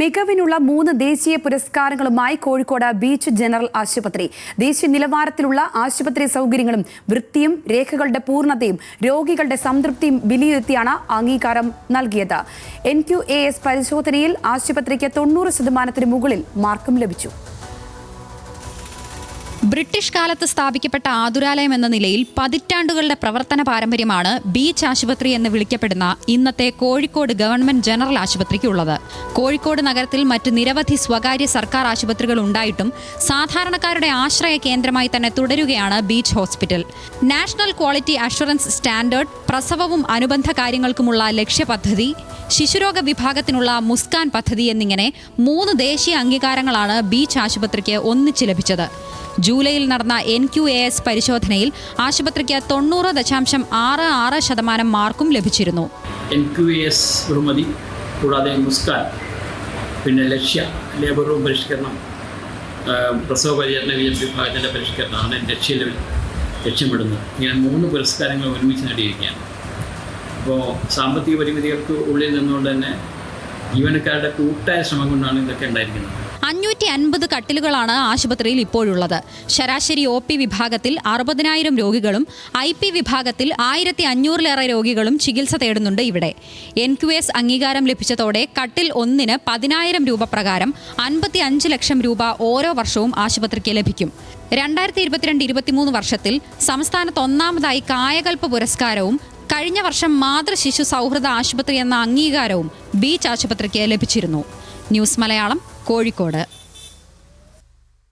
മികവിനുള്ള മൂന്ന് ദേശീയ പുരസ്കാരങ്ങളുമായി Kozhikode beach general ആശുപത്രി. ദേശീയ നിലവാരത്തിലുള്ള ആശുപത്രി സൗകര്യങ്ങളും വൃത്തിയും രേഖകളുടെ പൂർണതയും രോഗികളുടെ സംതൃപ്തിയും വിലയിരുത്തിയാണ് അംഗീകാരം നൽകിയത്. എൻ ക്യു എ എസ് പരിശോധനയിൽ ആശുപത്രിക്ക് തൊണ്ണൂറ് ശതമാനത്തിന് മുകളിൽ മാർക്കും ലഭിച്ചു. ബ്രിട്ടീഷ് കാലത്ത് സ്ഥാപിക്കപ്പെട്ട ആതുരാലയം എന്ന നിലയിൽ പതിറ്റാണ്ടുകളുടെ പ്രവർത്തന പാരമ്പര്യമാണ് ബീച്ച് ആശുപത്രി എന്ന് വിളിക്കപ്പെടുന്ന ഇന്നത്തെ കോഴിക്കോട് ഗവൺമെന്റ് ജനറൽ ആശുപത്രിക്കുള്ളത്. കോഴിക്കോട് നഗരത്തിൽ മറ്റ് നിരവധി സ്വകാര്യ സർക്കാർ ആശുപത്രികൾ ഉണ്ടായിട്ടും സാധാരണക്കാരുടെ ആശ്രയ കേന്ദ്രമായി തന്നെ തുടരുകയാണ് beach hospital. National quality assurance standard പ്രസവവും അനുബന്ധ കാര്യങ്ങൾക്കുമുള്ള ലക്ഷ്യപദ്ധതി ശിശുരോഗ വിഭാഗത്തിനുള്ള മുസ്കാൻ പദ്ധതി എന്നിങ്ങനെ മൂന്ന് ദേശീയ അംഗീകാരങ്ങളാണ് ബീച്ച് ആശുപത്രിക്ക് ഒന്നിച്ച് ലഭിച്ചത്. ജൂലൈയിൽ നടന്ന എൻ ക്യു എ എസ് പരിശോധനയിൽ ആശുപത്രിക്ക് തൊണ്ണൂറ് ദശാംശം ആറ് ആറ് ശതമാനം മാർക്കും ലഭിച്ചിരുന്നു. എൻ ക്യു എസ് ബഹുമതി കൂടാതെ മുസ്കാൻ പിന്നെ ലക്ഷ്യ ലേബർ റൂം പരിഷ്കരണം പ്രസവ പരിചരണ വിഭാഗത്തിന്റെ പരിഷ്കരണമാണ് ലക്ഷ്യ ലക്ഷ്യമിടുന്നത്. ഇങ്ങനെ മൂന്ന് പുരസ്കാരങ്ങൾ ഒരുമിച്ച് നേടിയിരിക്കുകയാണ്. അപ്പോൾ സാമ്പത്തിക പരിമിതികൾക്ക് ഉള്ളിൽ നിന്നുകൊണ്ട് തന്നെ ജീവനക്കാരുടെ കൂട്ടായ ശ്രമം കൊണ്ടാണ് ഇതൊക്കെ ഉണ്ടായിരിക്കുന്നത്. അഞ്ഞൂറ്റി അൻപത് കട്ടിലുകളാണ് ആശുപത്രിയിൽ ഇപ്പോഴുള്ളത്. ശരാശരി ഒ പി വിഭാഗത്തിൽ അറുപതിനായിരം രോഗികളും ഐ പി വിഭാഗത്തിൽ ആയിരത്തി അഞ്ഞൂറിലേറെ രോഗികളും ചികിത്സ തേടുന്നുണ്ട് ഇവിടെ. എൻ ക്യു എസ് അംഗീകാരം ലഭിച്ചതോടെ കട്ടിൽ ഒന്നിന് പതിനായിരം രൂപ പ്രകാരം അൻപത്തി അഞ്ച് ലക്ഷം രൂപ ഓരോ വർഷവും ആശുപത്രിക്ക് ലഭിക്കും. രണ്ടായിരത്തി ഇരുപത്തിരണ്ട് ഇരുപത്തിമൂന്ന് വർഷത്തിൽ സംസ്ഥാനത്ത് ഒന്നാമതായി കായകൽപ്പ പുരസ്കാരവും കഴിഞ്ഞ വർഷം മാതൃശിശു സൗഹൃദ ആശുപത്രി എന്ന അംഗീകാരവും ബീച്ച് ആശുപത്രിക്ക് ലഭിച്ചിരുന്നു. ന്യൂസ് മലയാളം കോഴിക്കോട്.